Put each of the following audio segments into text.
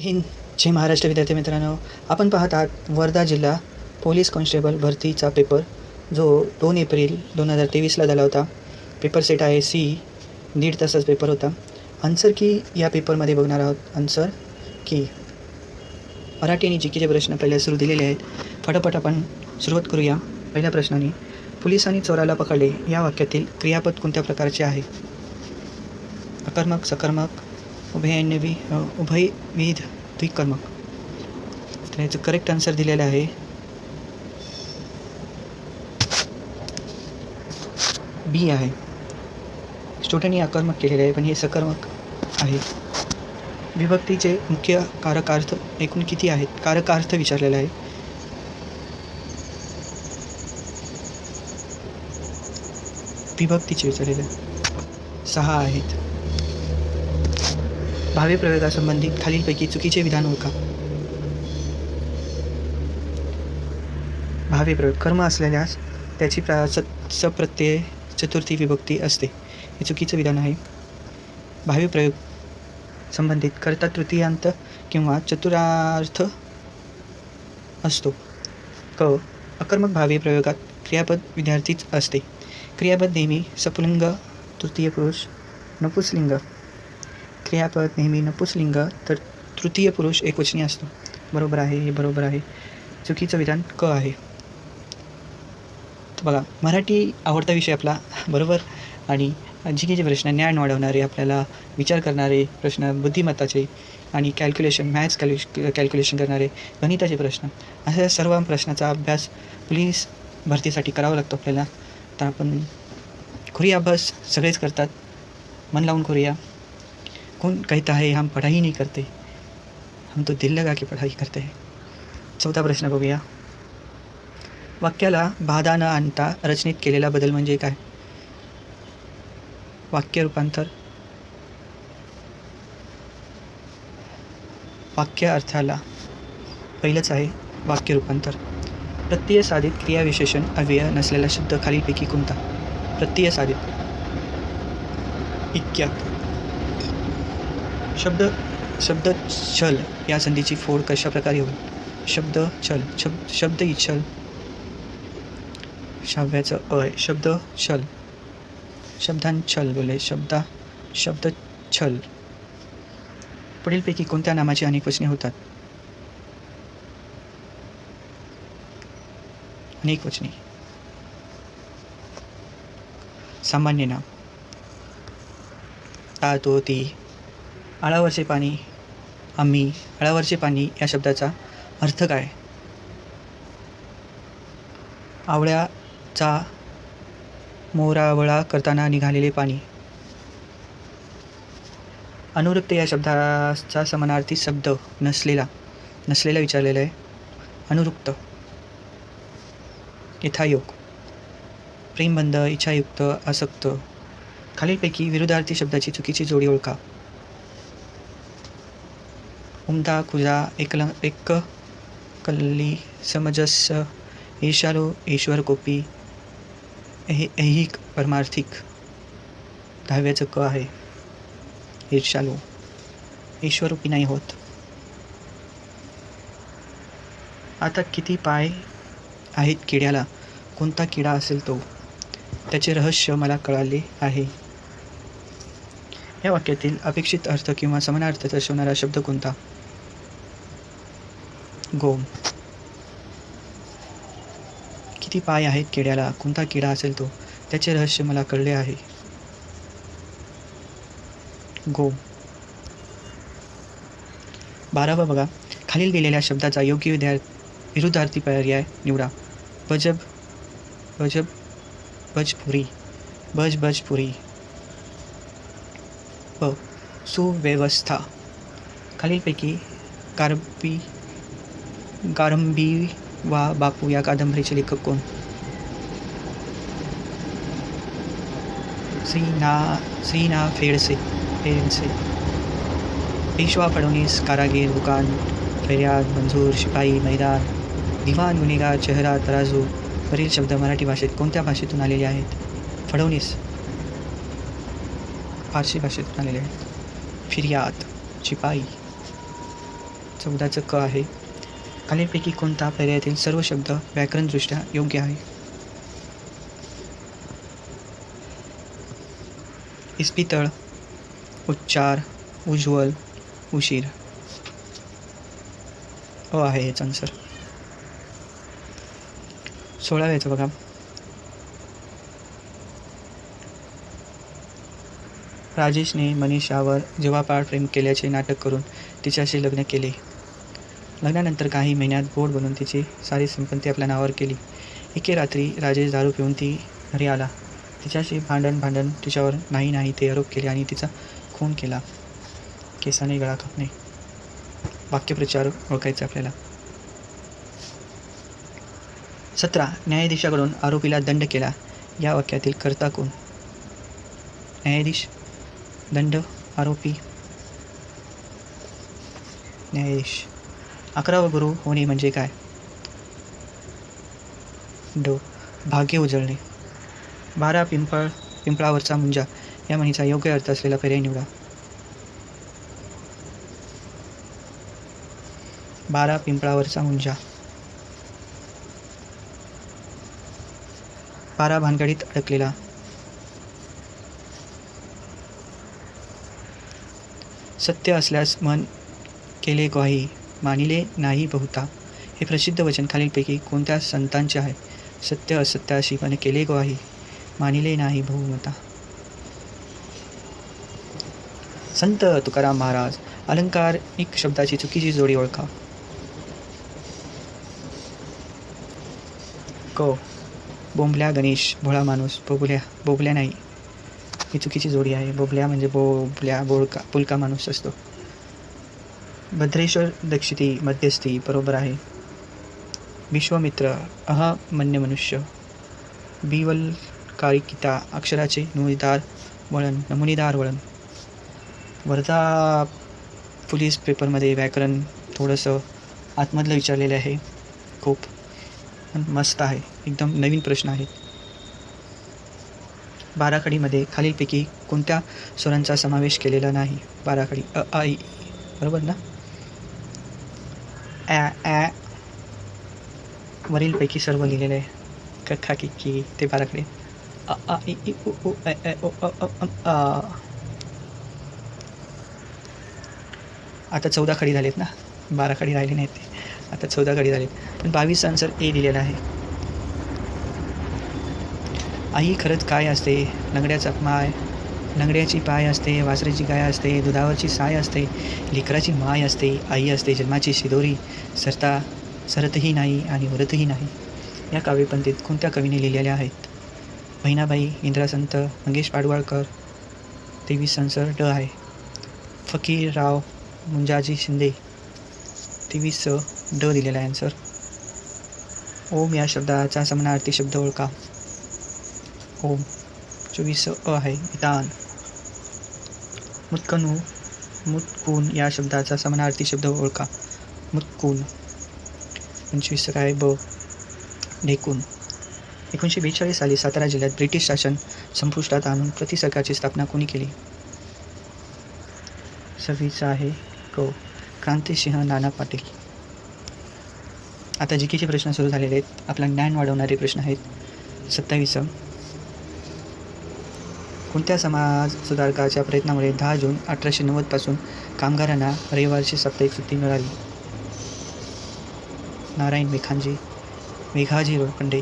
हिंद. जय महाराष्ट्र विद्यार्थी मित्रांनो. आपण पाहत आहात वर्धा जिल्हा पोलीस कॉन्स्टेबल भरतीचा पेपर जो दोन एप्रिल दोन हजार तेवीसला झाला होता. पेपर सेट आहे सी दीड तासाचा पेपर होता. आन्सर की या पेपरमध्ये बघणार आहोत. आन्सर की मराठी आणि जी केचे प्रश्न पहिले सुरू दिलेले आहेत. फटाफट आपण सुरुवात करूया पहिल्या प्रश्नाने. पोलिसांनी चोराला पकडले. या वाक्यातील क्रियापद कोणत्या प्रकारचे आहे? आकर्मक सकर्मक उभयन्यवी उभय उभयविध द्विकर्मक. तर याचं करेक्ट आन्सर दिलेलं आहे. बी आहे. स्टुडंटनी आकर्मक केलेले आहे पण हे सकर्मक आहे. विभक्तीचे मुख्य कारकार्थ एकूण किती आहेत? कारकार्थ विचारलेला आहे. विभक्तीचे विचारलेले आहे. सहा आहेत. भावी प्रयोगासंबंधित खालीलपैकी चुकीचे विधान ओळखा. भावी प्रयोग कर्म असलेल्यास त्याची प्रा स सप्रत्यय चतुर्थी विभक्ती असते. हे चुकीचं विधान आहे. भावी प्रयोग संबंधित कर्ता तृतीयांत किंवा चतुरार्थ असतो. क अकर्मक भावी प्रयोगात क्रियापद विद्यार्थीच असते. क्रियापद नेहमी सपुलिंग तृतीय पुरुष नपुसलिंग क्रियापद नेहमी नपुसलिंग तर तृतीय पुरुष एकवचनी असतो. बरोबर आहे हे बरोबर आहे. चुकीचं विधान क आहे. तर बघा मराठी आवडता विषय आपला बरोबर? आणि जी काही जे प्रश्न ज्ञान वाढवणारे आपल्याला विचार करणारे प्रश्न बुद्धिमत्ताचे आणि कॅल्क्युलेशन मॅथ्स कॅल्यु कॅल्क्युलेशन करणारे गणिताचे प्रश्न. अशा सर्व प्रश्नाचा अभ्यास पोलीस भरतीसाठी करावा लागतो आपल्याला. तर आपण खुरिया अभ्यास सगळेच करतात. मन लावून करूया कौन कहता है हम पढ़ाई नहीं करते। हम तो दिल लगा के पढ़ाई करते हैं। चौथा प्रश्न बघूया। वाक्याला बाधा न आणता रचनेत केलेला बदल म्हणजे काय? वाक्य रूपांतर. वाक्य अर्थाला पहिलंच आहे वाक्य रूपांतर. प्रत्यय साधित क्रियाविशेषण अव्यय नसलेला शब्द खालीलपैकी कोणता? प्रत्यय साधित. इक्या शब्द शब्द छल या संधीची फोड कशा प्रकारे होईल? शब्द छल शब्द शब्द इच्छल शाव्याचं अय शब्द छल. शब्दांछल बोले. शब्दा शब्द छल. पुढीलपैकी कोणत्या नामाची अनेक वचने होतात? अनेक वचने. सामान्य नाम. तातोती ती. आळावरचे पाणी. आम्ही आळावरचे पाणी या शब्दाचा अर्थ काय? आवळ्याचा मोरावळा करताना निघालेले पाणी. अनुरक्त या शब्दाचा समानार्थी शब्द नसलेला नसलेला विचारलेला आहे. अनुरुक्त. यथायोग. प्रेमबंध इच्छायुक्त आसक्त. खालीलपैकी विरुद्धार्थी शब्दाची चुकीची जोडी ओळखा. उमदा खुदा एकल एक कल्ली समजस ईशालो ईश्वर कोपी ऐहिक परमार्थिक दहाव्याचं क आहे. ईर्षालो ईश्वरूपी नाही होत. आता किती पाय आहेत किड्याला? कोणता किडा असेल तो? त्याचे रहस्य मला कळाले आहे. या वाक्यातील अपेक्षित अर्थ किंवा समानार्थ दर्शवणारा शब्द कोणता? गोम. किती पाय आहेत किड्याला? कोणता किडा असेल तो? त्याचे रहस्य मला कळले आहे. गोम. बारावा बघा. खालील दिलेल्या शब्दाचा योग्य विद्या विरुद्धार्थी पर्याय निवडा. बजब बजब बजपुरी. बज बजपुरी. ब सुव्यवस्था. खालीलपैकी कारबी गारंबी वा बापू या कादंबरीचे लेखक कोण? श्री श्रीना श्रीना फेडसे फेडसे. पेशवा फडणवीस कारागीर दुकान फैर्याद मंजूर शिपाई मैदान दिवाण गुन्हेगार चेहरा तराजू वरील शब्द मराठी भाषेत कोणत्या भाषेतून आलेले आहेत? फडणवीस. फारसी भाषेतून आलेले आहेत. फिर्याद शिपाई. चौदाचं क आहे. खालीलपैकी कोणता पर्यायातील सर्व शब्द व्याकरणदृष्ट्या योग्य आहे? इस्पितळ उच्चार उज्ज्वल उशीर. अ आहे याचा आन्सर सोळाव्याचं बघा. राजेशने मनीषावर जीवापाड प्रेम केल्याचे नाटक करून तिच्याशी लग्न केले. लग्नानंतर काही महिन्यात गोड बनून तिची सारी संपत्ती आपल्या नावावर केली. एके रात्री राजेश दारू पिऊन ती घरी आला. तिच्याशी भांडण भांडण तिच्यावर नाही नाही ते आरोप केले आणि तिचा खून केला. केसाने गळा कापणे वाक्यप्रचार ओळखायचे आपल्याला. सतरा न्यायाधीशाकडून आरोपीला दंड केला. या वाक्यातील कर्ता कोण? न्यायाधीश दंड आरोपी. न्यायाधीश. अकरावा गुरु होणे म्हणजे काय? डो भाग्य उजळणे. बारा पिंपळ पिंपळावरचा मुंजा या म्हणीचा योग्य अर्थ असलेला पर्याय निवडा. बारा पिंपळावरचा मुंजा. बारा भानगडीत अडकलेला. सत्य असल्यास मन केले ग्वाही. मानिले नाही बहुता. हे प्रसिद्ध वचन खालीलपैकी कोणत्या संतांचे आहे? सत्य असत्याशी पण केले ग्वाही. मानिले नाही बहुमता. संत तुकाराम महाराज अलंकारिक शब्दाची चुकीची जोडी ओळखा. क. बोंबल्या गणेश भोळा माणूस बोबल्या बोबल्या नाही. ही चुकीची जोडी आहे. बोबल्या म्हणजे बोबल्या बोळका पुलका माणूस असतो. भद्रेश्वर दक्षिती मध्यस्थी बरोबर आहे. विश्वमित्र अहमन्य मनुष्य. बिवलकारिकिता अक्षराचे नमुनीदार वळण नमुनीदार वळण. वर्धा पोलीस पेपरमध्ये व्याकरण थोडंसं आतमधलं विचारलेलं आहे. खूप मस्त आहे. एकदम नवीन प्रश्न आहेत. बाराखडीमध्ये खालीलपैकी कोणत्या स्वरांचा समावेश केलेला नाही? बाराखडी अ आई बरोबर ना? ॲ ॲ वरीलपैकी सर्व लिहिलेलं आहे. क खा की की ते बाराकडे आता चौदा खडी झालेत ना? बारा खडी राहिले नाहीत ते. आता चौदा खडी झालेत. पण बावीस आन्सर ए दिलेला आहे. आई खरंच काय असते? लंगड्याचा माय. लंगड्याची पाय असते वासरेची गाय असते दुधावरची साय असते लेकराची माय असते आई असते जन्माची शिदोरी सरता सरतही नाही आणि उरतही नाही. या काव्यपंथीत कोणत्या कवीने लिहिलेल्या आहेत? बहिणाबाई इंद्रासंत मंगेश पाडवाळकर तेवीस संसर ड आहे. फकीरराव मुंजाजी शिंदे तेवीस ड दिलेला आहे आन्सर ओम या शब्दाचा समानार्थी शब्द ओळखा. ओम. चोवीस अ आहे. विधान मुतकनू मुतकून या शब्दाचा समानार्थी शब्द ओळखा. मुतकून. पंचवीस काय? ब. ढेकून. एकोणीसशे बेचाळीस साली सातारा जिल्ह्यात ब्रिटिश शासन संपुष्टात आणून प्रति सरकारची स्थापना कोणी केली? सव्वीस आहे. क. क्रांतिसिंह नाना पाटील. आता जीकेचे प्रश्न सुरू झालेले आहेत. आपला ज्ञान वाढवणारे प्रश्न आहेत. सत्तावीस. कोणत्या समाज सुधारकाच्या प्रयत्नामुळे दहा जून अठराशे नव्वदपासून कामगारांना रविवारची साप्ताहिक सुट्टी मिळाली? नारायण मेखांजी मेघाजी रोडपंडे.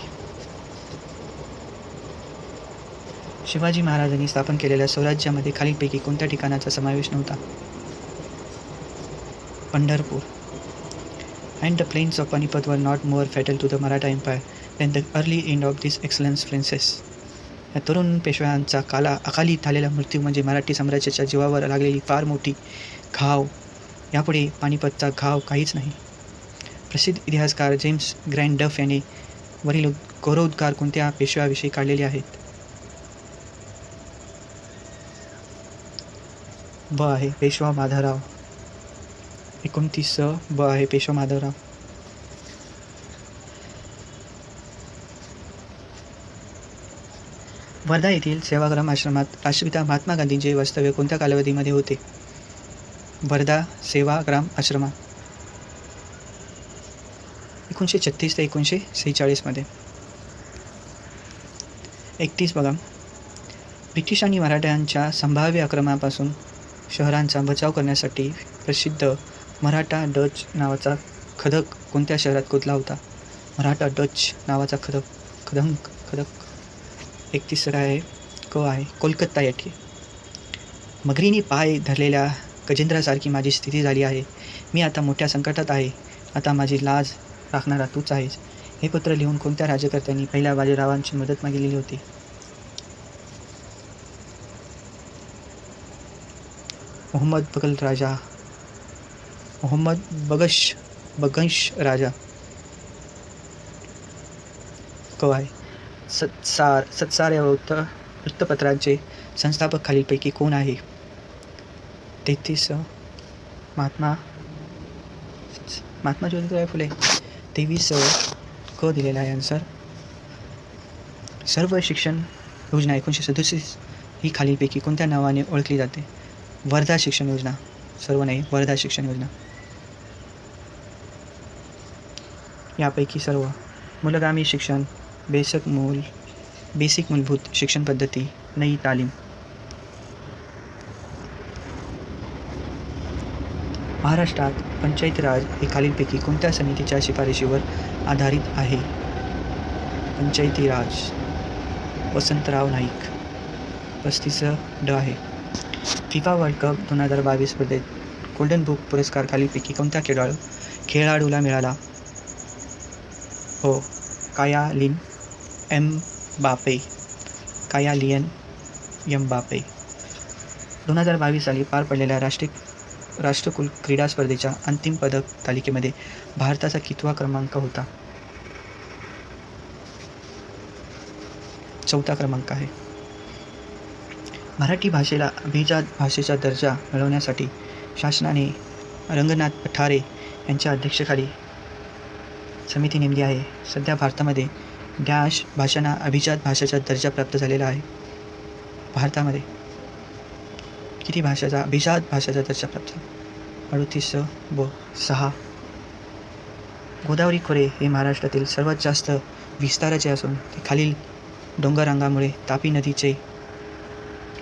शिवाजी महाराजांनी स्थापन केलेल्या स्वराज्यामध्ये खालीलपैकी कोणत्या ठिकाणाचा समावेश नव्हता? Pandharpur. And the plains of Panipat were not more fatal to the Maratha empire than the early end of this excellence princes या तरुण पेशव्यांचा काला अकाली झालेला मृत्यू म्हणजे मराठी साम्राज्याच्या जीवावर लागलेली फार मोठी घाव. यापुढे पानिपतचा घाव काहीच नाही. प्रसिद्ध इतिहासकार जेम्स ग्रँड डफ याने वरील गौरवोद्गार कोणत्या पेशव्याविषयी काढलेले आहेत? ब आहे पेशवा माधवराव. एकोणतीस ब आहे पेशवा माधवराव. वर्धा येथील सेवाग्राम आश्रमात राष्ट्रपिता महात्मा गांधींचे वास्तव्य कोणत्या कालावधीमध्ये होते? वर्धा सेवाग्राम आश्रमात. एकोणीसशे छत्तीस ते एकोणीसशे सेहेचाळीसमध्ये एकतीस बघा. ब्रिटिश आणि मराठ्यांच्या संभाव्य आक्रमणापासून शहरांचा बचाव करण्यासाठी प्रसिद्ध मराठा डच नावाचा खदक कोणत्या शहरात खोदला होता? मराठा डच नावाचा खदक खदंक खदक. एकतीसरा आहे क आहे कोलकाता या ठिकाणी मगरीने पाय धरलेल्या गजेंद्रासारखी माझी स्थिती झाली आहे. मी आता मोठ्या संकटात आहे. आता माझी लाज राखणारा तूच आहेस. हे पत्र लिहून कोणत्या राज्यकर्त्यांनी पहिल्या बाजीरावांची मदत मागितलेली होती? मोहम्मद बगल राजा. मोहम्मद बगश बगंश राजा. कवाय आहे सत्सार सत्सार या वृत्त वृत्तपत्रांचे संस्थापक खालीलपैकी कोण आहे? तेहतीस महात्मा महात्मा ज्योतिराव फुले. तेवीस क दिलेला आहे आन्सर सर्व शिक्षण योजना एकोणीसशे सदुसष्ट ही खालीलपैकी कोणत्या नावाने ओळखली जाते? वर्धा शिक्षण योजना. सर्व नाही वर्धा शिक्षण योजना. यापैकी सर्व. मूलगामी शिक्षण. बेसक मूल बेसिक मूलभूत शिक्षण पद्धती नई तालीम. महाराष्ट्रात पंचायती राज हे खालीलपैकी कोणत्या समितीच्या शिफारशीवर आधारित आहे? पंचायती राज वसंतराव नाईक पस्तीस ड आहे. फिफा वर्ल्ड कप दोन हजार बावीस स्पर्धेत गोल्डन बुक पुरस्कार खालीलपैकी कोणत्या खेळाडू खेळाडूला मिळाला? हो काया लिन एम बापे काया बापे दोन हजार बावीस साली पार पडलेल्या राष्ट्रीय राष्ट्रकुल क्रीडा स्पर्धेच्या अंतिम पदक तालिकेमध्ये भारताचा कितवा क्रमांक होता? चौथा क्रमांक आहे. मराठी भाषेला अभिजात भाषेचा दर्जा मिळवण्यासाठी शासनाने रंगनाथ पठारे यांच्या अध्यक्षतेखाली समिती नेमली आहे. सध्या भारतामध्ये डॅश भाषांना अभिजात भाषेचा दर्जा प्राप्त झालेला आहे. भारतामध्ये किती भाषेचा अभिजात भाषेचा दर्जा प्राप्त अडुतीस अडतीस व सहा. गोदावरी खोरे हे महाराष्ट्रातील सर्वात जास्त विस्ताराचे असून ते खालील डोंगररांगामुळे तापी नदीचे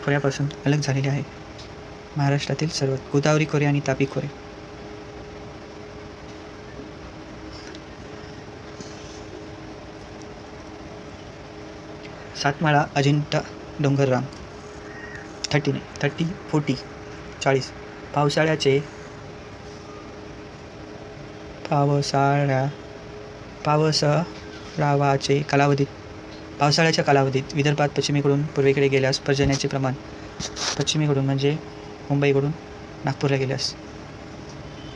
खोऱ्यापासून अलग झालेले आहे. महाराष्ट्रातील सर्वात गोदावरी खोरे आणि तापी खोरे. सातमाळा अजिंठा डोंगररांग थर्टी नाही थर्टी फोर्टी चाळीस. पावसाळ्याचे पावसाळ्या पावसाळावाचे कालावधीत पावसाळ्याच्या कालावधीत विदर्भात पश्चिमेकडून पूर्वेकडे गेल्यास पर्जन्याचे प्रमाण पश्चिमेकडून म्हणजे मुंबईकडून नागपूरला गेल्यास.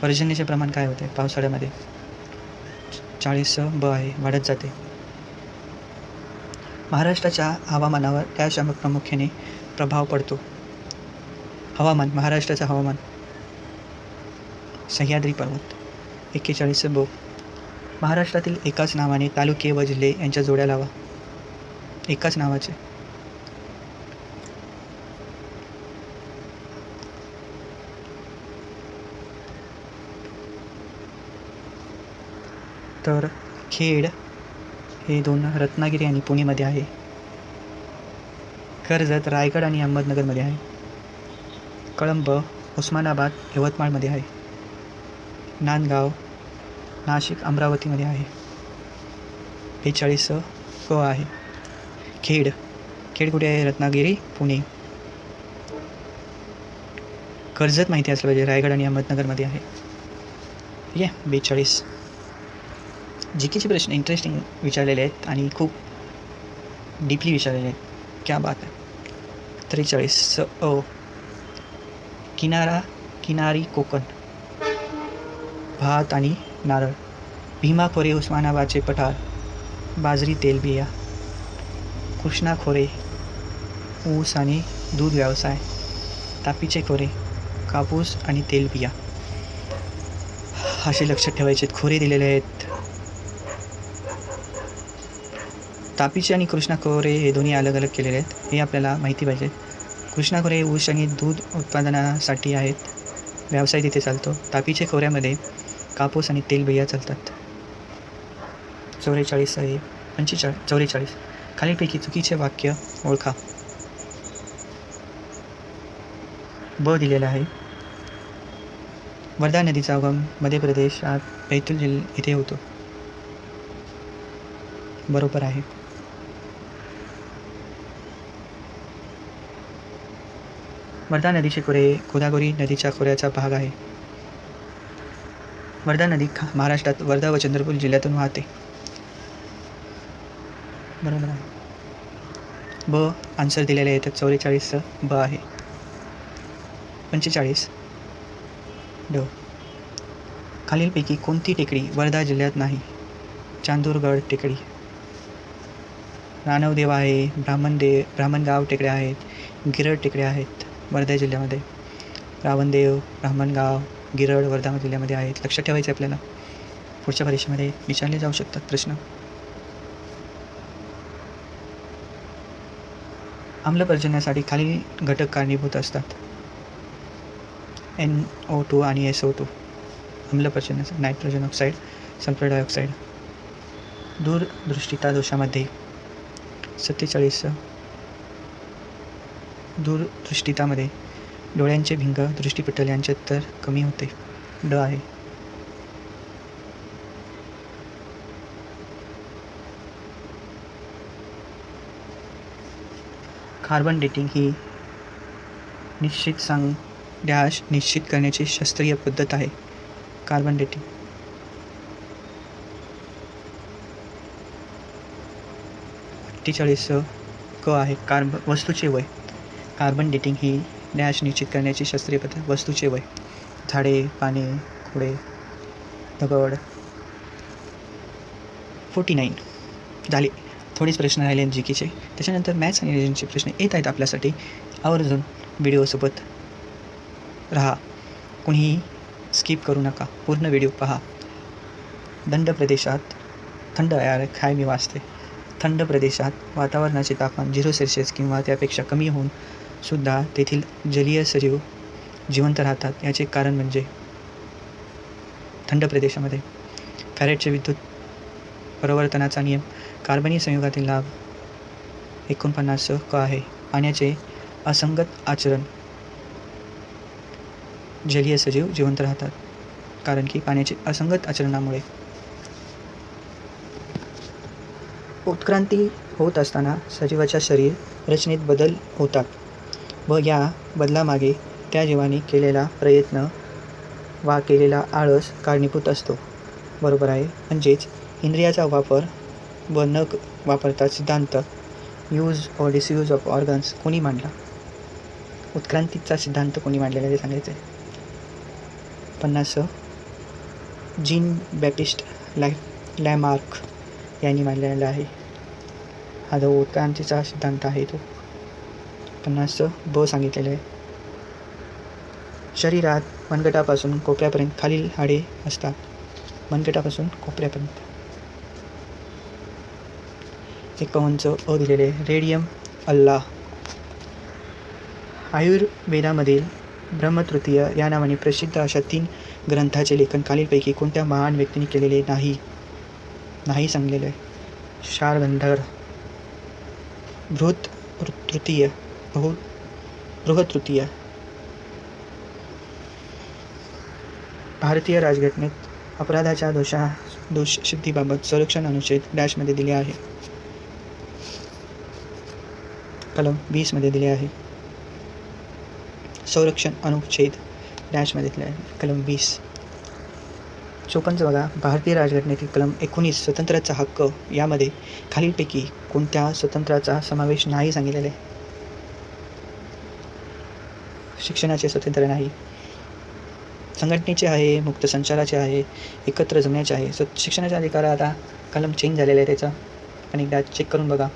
पर्जन्याचे प्रमाण काय होते? पावसाळ्यामध्ये चाळीस ब आहे वाढत जाते. महाराष्ट्राच्या हवामानावर डॅश प्रामुख्याने प्रभाव पडतो. हवामान महाराष्ट्राचं हवामान. सह्याद्री पर्वत एक्केचाळीस बो. महाराष्ट्रातील एकाच नावाने तालुके व जिल्हे यांच्या जोड्या लावा. एकाच नावाचे. तर खेड हे दोन रत्नागिरी आणि पुणेमध्ये आहे. कर्जत रायगड आणि अहमदनगरमध्ये आहे. कळंब उस्मानाबाद यवतमाळमध्ये आहे. नांदगाव नाशिक अमरावतीमध्ये आहे. बेचाळीस क आहे. खेड. खेड कुठे आहे? रत्नागिरी पुणे. कर्जत माहिती असलं पाहिजे. रायगड आणि अहमदनगरमध्ये आहे. ठीक आहे बेचाळीस. जी केचे प्रश्न इंटरेस्टिंग विचारलेले आहेत आणि खूप डीपली विचारलेले आहेत. क्या बात आहे त्रेचाळीस स अ किनारा किनारी कोकण. भात आणि नारळ. भीमा खोरे उस्मानाबादचे पठार. बाजरी तेलबिया कृष्णा खोरे ऊस आणि दूध व्यवसाय. तापीचे खोरे कापूस आणि तेलबिया असे लक्षात ठेवायचे आहेत. खोरे दिलेले आहेत. तापीचे आणि कृष्णा खोरे हे दोन्ही अलग अलग केलेले आहेत. हे आपल्याला माहिती पाहिजे. कृष्णा खोरे ऊस आणि दूध उत्पादनासाठी आहेत. व्यवसाय तिथे चालतो. तापीचे खोऱ्यामध्ये कापूस आणि तेलबिया चालतात. चौवेचाळीस आहे. पंचेचाळीस चौवेचाळीस खालीलपैकी चुकीचे वाक्य ओळखा. ब दिलेलं आहे. वर्धा नदीचा उगम मध्य प्रदेशात बैतूल जिल्ह इथे होतो. बरोबर आहे. वर्धा नदीचे खोरे गोदावरी नदीच्या खोऱ्याचा भाग आहे. वर्धा नदी खा महाराष्ट्रात वर्धा व चंद्रपूर जिल्ह्यातून वाहते. बरोबर आहे. ब आन्सर दिलेले आहे तर चौवेचाळीसचं ब आहे. पंचेचाळीस. ड. खालीलपैकी कोणती टेकडी वर्धा जिल्ह्यात नाही? चांदूरगड टेकडी. रानवदेव आहे ब्राह्मणदेव ब्राह्मणगाव टेकड्या आहेत गिरड टेकड्या आहेत. वर्धा जिल्ह्यामध्ये. रावणदेव ब्राह्मणगाव गिरड वर्धा जिल्ह्यामध्ये आहेत. लक्षात ठेवायचं आपल्याला. पुढच्या परीक्षेमध्ये विचारले जाऊ शकतात प्रश्न. आम्ल पर्जन्यासाठी खालील घटक कारणीभूत असतात. एन ओ टू आणि एस ओ टू. आम्लपर्जन्यासाठी नायट्रोजन ऑक्साईड सल्फर डायऑक्साईड. दूरदृष्टिता दोषामध्ये सत्तेचाळीस दूरदृष्टितामध्ये डोळ्यांचे भिंग दृष्टीपटल यांचे तर कमी होते. ड आहे. कार्बन डेटिंग ही निश्चित सांग डॅश निश्चित करण्याची शास्त्रीय पद्धत आहे. Carbon dating. अठ्ठेचाळीस क आहे. कार्ब वस्तूचे वय. कार्बन डेटिंग ही नॅश निश्चित करण्याची शास्त्रीय पद्धत वस्तूचे वय झाडे पाने खोडे दगड. Forty nine. झाले. थोडेच प्रश्न राहिले जी केचे. त्याच्यानंतर मॅथ्स आणि रिजनचे प्रश्न येत आहेत आपल्यासाठी. आवर्जून व्हिडिओसोबत राहा. कुणीही स्किप करू नका. पूर्ण व्हिडिओ पहा. दंड प्रदेशात थंड यार काय मी वाचते. थंड प्रदेशात वातावरणाचे तापमान झिरो सेल्सिअस किंवा त्यापेक्षा कमी होऊन सुद्धा तेथील जलीय सजीव जिवंत राहतात. याचे कारण म्हणजे थंड प्रदेशामध्ये फॅरेटचे विद्युत प्रवर्तनाचा नियम कार्बनी संयुगातील लाभ एकोणपन्नास क आहे पाण्याचे असंगत आचरण जलीय सजीव जिवंत राहतात. कारण की पाण्याचे असंगत आचरणामुळे उत्क्रांती होत असताना सजीवाच्या शरीर रचनेत बदल होतात. व या बदलामागे त्या जीवाने केलेला प्रयत्न वा केलेला आळस कारणीभूत असतो. बरोबर आहे. म्हणजेच इंद्रियाचा वापर व न वापरता सिद्धांत use or disuse of organs कोणी मांडला? उत्क्रांतीचा सिद्धांत कोणी मांडलेला आहे ते सांगायचं आहे पन्नास जीन बॅपिस्ट लॅ लॅमार्क यांनी मांडलेला आहे. हा जो उत्क्रांतीचा सिद्धांत आहे तो. पन्नास ब सांगितलेलं आहे. शरीरात मनगटापासून कोपऱ्यापर्यंत खालील हाडे असतात. मनगटापासून कोपऱ्यापर्यंत. एकावन्नचं अ दिलेले रेडियम अल्ला आयुर्वेदामधील ब्रह्मतृतीय या नावाने प्रसिद्ध अशा तीन ग्रंथाचे लेखन खालीलपैकी कोणत्या महान व्यक्तीने केलेले नाही? नाही सांगलेलं आहे. शारगंधर भृत तृतीय. बहु बृहतृतीय भारतीय राजघटनेत अपराधाच्या दोषा दोष सिद्धीबाबत संरक्षण अनुच्छेद डॅशमध्ये दिले आहे. कलम वीसमध्ये दिले आहे. संरक्षण अनुच्छेद डॅशमध्ये दिले आहे. कलम वीस. चोपन्न बघा भारतीय राजघटनेतील कलम एकोणीस स्वतंत्राचा हक्क यामध्ये खालीलपैकी कोणत्या स्वतंत्राचा समावेश नाही सांगितलेला आहे? शिक्षणाचे स्वातंत्र्य नाही. संघटनेचे आहे मुक्त संचाराचे आहे एकत्र जमण्याचे आहे. स्व शिक्षणाचा अधिकार आता कलम चेंज झालेला आहे त्याचा. पण एकदा चेक करून बघा.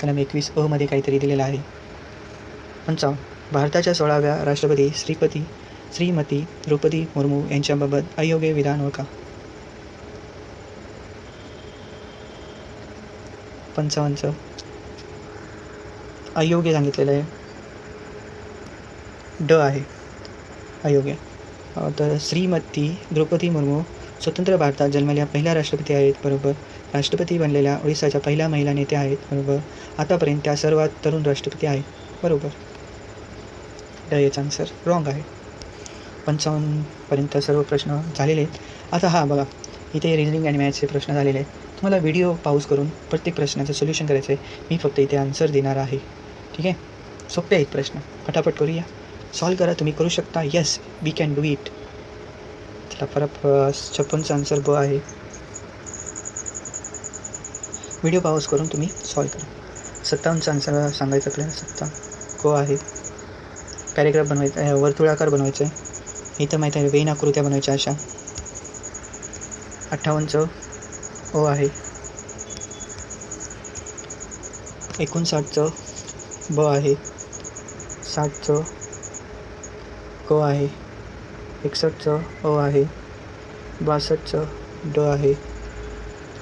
कलम एकवीस अमध्ये काहीतरी दिलेलं आहे. पंचावन्न भारताच्या सोळाव्या राष्ट्रपती श्रीपती श्रीमती द्रौपदी मुर्मू यांच्याबाबत अयोग्य विधान ओळखा. पंचावन्नचं अयोग्य सांगितलेलं आहे. ड आहे. अयोग्य. तर श्रीमती द्रौपदी मुर्मू स्वतंत्र भारतात जन्मलेल्या पहिल्या राष्ट्रपती आहेत बरोबर. राष्ट्रपती बनलेल्या ओडिसाच्या पहिल्या महिला नेत्या आहेत बरोबर. आतापर्यंत त्या सर्वात तरुण राष्ट्रपती आहेत बरोबर. ड याचा आन्सर रॉंग आहे. पंचावन्नपर्यंत सर्व प्रश्न झालेले आहेत. आता हा बघा. इथे रिजनिंग आणि मॅथ्सचे प्रश्न झालेले आहेत. तुम्हाला व्हिडिओ पाऊस करून प्रत्येक प्रश्नाचं सोल्युशन करायचं आहे मी फक्त इथे आन्सर देणार आहे. ठीक आहे? सोपे आहेत प्रश्न. फटाफट करूया. सॉल्व करा तुम्ही करू शकता. Yes we can do it त्याला परत छप्पनचा आन्सर ब आहे. व्हिडिओ पाऊस करून तुम्ही सॉल्व करा. सत्तावन्नचा आन्सर सांगायचं आपल्याला सत्ता को आहे. पॅरेग्राफ बनवायचा आहे वर्तुळाकार बनवायचं आहे. इथं माहीत आहे वेन आकृत्या बनवायच्या अशा. अठ्ठावन्नचं ओ आहे. एकोणसाठचं ब आहे. साठचं क आहे. एकसष्टचं अ आहे. बासष्टचं ड आहे.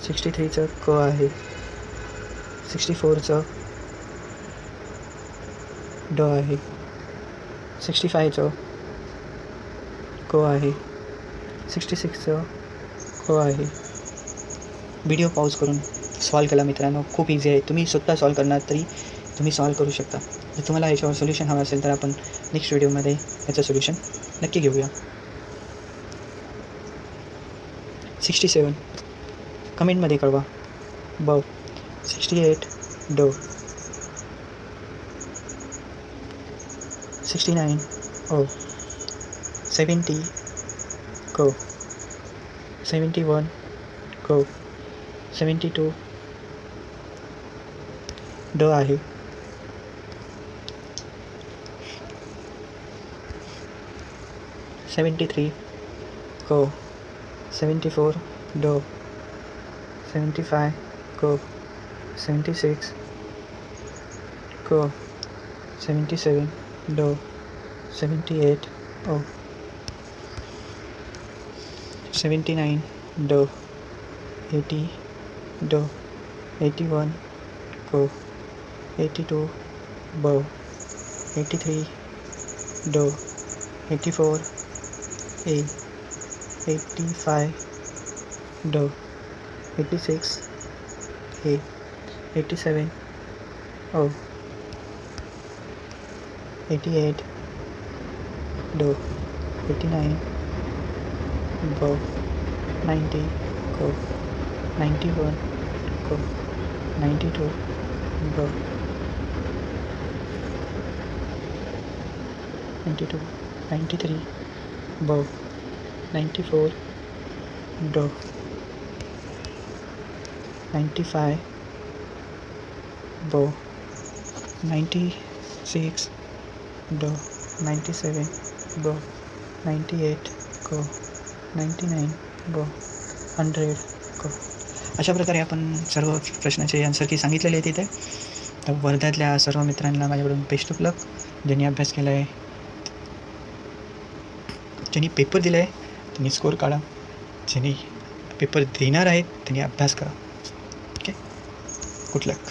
सिक्स्टी थ्रीचं क आहे. सिक्स्टी फोरचं ड आहे. सिक्स्टी फायचं क आहे. सिक्स्टी सिक्सचं क आहे. व्हिडिओ पॉज करून सॉल्व केला मित्रांनो. खूप इझी आहे. तुम्ही स्वतः सॉल्व करणार तरी तुम्ही सॉल्व करू शकता. जर तुम्हाला याच्यावर सोल्युशन हवं असेल तर आपण नेक्स्ट व्हिडिओमध्ये याचं सोल्युशन नक्की घेऊया. सिक्स्टी सेवन कमेंटमध्ये कळवा. ब सिक्स्टी एट डो सिक्स्टी नाईन ओ सेवन्टी को सेवन्टी वन को सेवन्टी टू ड आहे. 73 go. 74 do 75 go. 76 go. 77 do 78 oh 79 do 80 do 81 go. 82 bow 83 do 84 Eighty-five. do, eighty-six, eight, eighty-seven, o, eighty-eight, do, eighty-nine, bo, ninety, go, ninety-one, go, ninety-two, go. 92 93 above. 94 six 95 ninety 96 dog 97 eight 98 go 99 bow 100 go अशा प्रकारे आपण सर्व प्रश्नाचे answer की सांगितलेले तिथे तर वर्ध्यातल्या सर्व मित्रांना माझ्याकडून बेस्ट ऑफ ज्यांनी अभ्यास केला आहे ज्यांनी पेपर दिला आहे त्यांनी स्कोर काढा. ज्यांनी पेपर देणार आहेत त्यांनी अभ्यास करा. ओके गुड लक